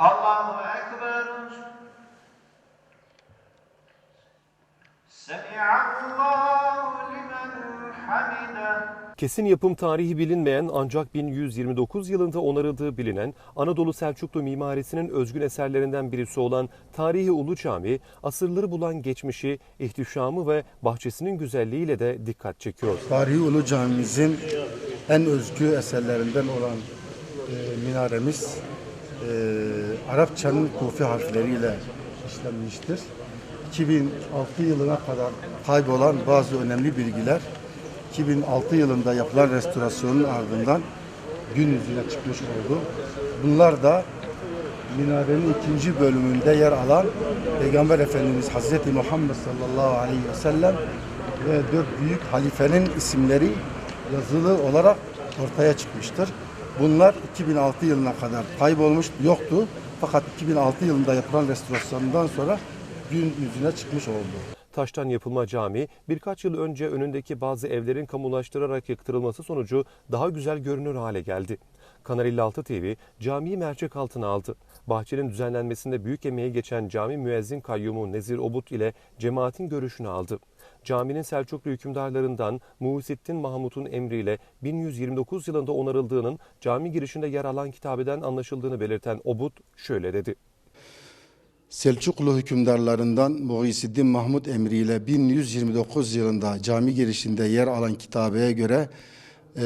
Allahu Ekber. Semi'allahu limen hamide. Kesin yapım tarihi bilinmeyen ancak 1129 yılında onarıldığı bilinen Anadolu Selçuklu mimarisinin özgün eserlerinden birisi olan Tarihi Ulu Cami, asırları bulan geçmişi, ihtişamı ve bahçesinin güzelliğiyle de dikkat çekiyor. Tarihi Ulu Camimizin en özgü eserlerinden olan e, minaremiz Arapçanın kufi harfleriyle işlenmiştir. 2006 yılına kadar kaybolan bazı önemli bilgiler 2006 yılında yapılan restorasyonun ardından gün yüzüne çıkmış oldu. Bunlar da minarenin ikinci bölümünde yer alan Peygamber Efendimiz Hazreti Muhammed sallallahu aleyhi ve sellem ve dört büyük halifenin isimleri yazılı olarak ortaya çıkmıştır. Bunlar 2006 yılına kadar kaybolmuş yoktu. Fakat 2006 yılında yapılan restorasyondan sonra gün yüzüne çıkmış oldu. Taştan yapılma cami birkaç yıl önce önündeki bazı evlerin kamulaştırarak yıktırılması sonucu daha güzel görünür hale geldi. Kanal 56 TV camiyi mercek altına aldı. Bahçenin düzenlenmesinde büyük emeği geçen cami müezzin kayyumu Nezir Obut ile cemaatin görüşünü aldı. Caminin Selçuklu hükümdarlarından Muhittin Mahmut'un emriyle 1129 yılında onarıldığının cami girişinde yer alan kitabeden anlaşıldığını belirten Obut şöyle dedi. Selçuklu hükümdarlarından Muhyiddin Mahmud emriyle 1129 yılında cami girişinde yer alan kitabeye göre e,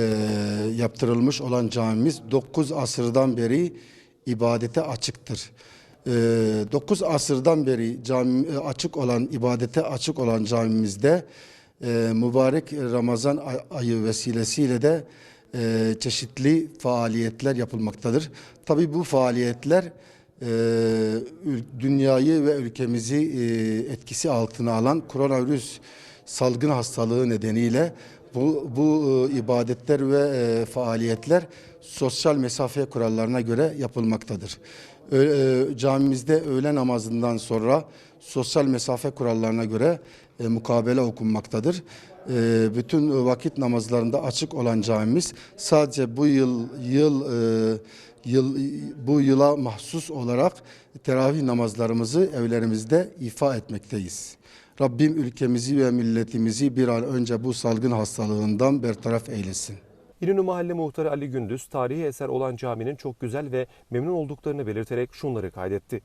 yaptırılmış olan camimiz 9 asırdan beri ibadete açıktır. 9 asırdan beri cami e, açık olan ibadete açık olan camimizde e, mübarek Ramazan ay- ayı vesilesiyle de e, çeşitli faaliyetler yapılmaktadır. Tabii bu faaliyetler dünyayı ve ülkemizi etkisi altına alan koronavirüs salgın hastalığı nedeniyle bu, bu ibadetler ve faaliyetler sosyal mesafe kurallarına göre yapılmaktadır. E, camimizde öğle namazından sonra sosyal mesafe kurallarına göre e, mukabele okunmaktadır. E, bütün vakit namazlarında açık olan camimiz sadece bu yıl yıl yıl bu yıla mahsus olarak teravih namazlarımızı evlerimizde ifa etmekteyiz. Rabbim ülkemizi ve milletimizi bir an önce bu salgın hastalığından bertaraf eylesin. İnönü Mahalle Muhtarı Ali Gündüz, tarihi eser olan caminin çok güzel ve memnun olduklarını belirterek şunları kaydetti.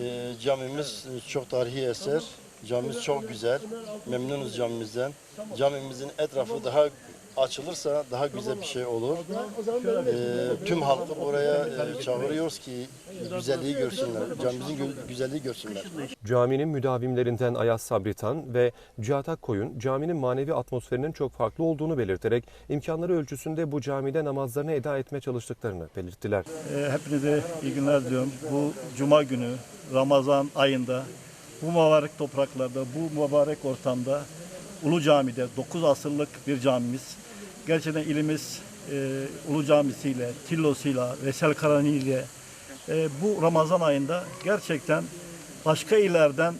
Ee, camimiz çok tarihi eser. Camimiz çok güzel. Memnunuz camimizden. Camimizin etrafı daha açılırsa daha güzel bir şey olur. Ee, tüm halkı buraya e, çağırıyoruz ki güzelliği görsünler. Camimizin gü- güzelliği görsünler. Caminin müdavimlerinden Ayaz Sabritan ve Cihat Akkoyun caminin manevi atmosferinin çok farklı olduğunu belirterek imkanları ölçüsünde bu camide namazlarını eda etmeye çalıştıklarını belirttiler. E, Hepinize iyi günler diliyorum. Bu Cuma günü Ramazan ayında bu mübarek topraklarda, bu mübarek ortamda Ulu Cami'de 9 asırlık bir camimiz. Gerçekten ilimiz e, Ulu Camisi'yle, Tillo'suyla, Vesel Karani ile e, bu Ramazan ayında gerçekten başka illerden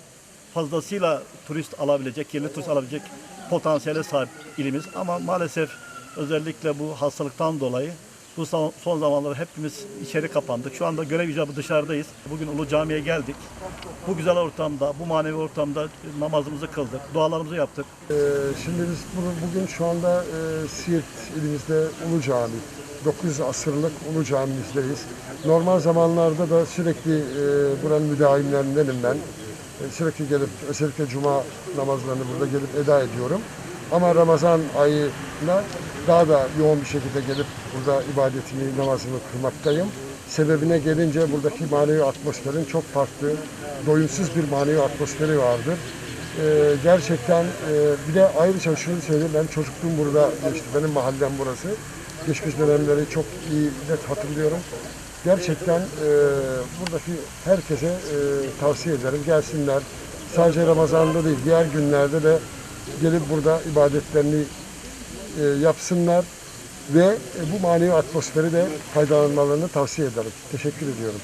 fazlasıyla turist alabilecek, yerli turist alabilecek potansiyele sahip ilimiz. Ama maalesef özellikle bu hastalıktan dolayı bu son, zamanlarda hepimiz içeri kapandık. Şu anda görev icabı dışarıdayız. Bugün Ulu Cami'ye geldik. Bu güzel ortamda, bu manevi ortamda namazımızı kıldık, dualarımızı yaptık. Ee, Şimdi biz bu- bugün şu anda e, Siirt ilimizde Ulu Cami, 900 asırlık Ulu Camimizdeyiz. Normal zamanlarda da sürekli e, buranın müdavimlerindenim ben. E, Sürekli gelip özellikle cuma namazlarını burada gelip eda ediyorum. Ama Ramazan ayında daha da yoğun bir şekilde gelip burada ibadetimi, namazımı kılmaktayım. Sebebine gelince buradaki manevi atmosferin çok farklı, doyumsuz bir manevi atmosferi vardır. Ee, gerçekten e, bir de ayrıca şunu söyleyeyim ben çocukluğum burada geçti. Benim mahallem burası. Geçmiş dönemleri çok iyi net hatırlıyorum. Gerçekten e, buradaki herkese e, tavsiye ederim. Gelsinler. Sadece Ramazan'da değil diğer günlerde de gelip burada ibadetlerini e, yapsınlar ve e, bu manevi atmosferi de faydalanmalarını tavsiye ederim. Teşekkür ediyorum.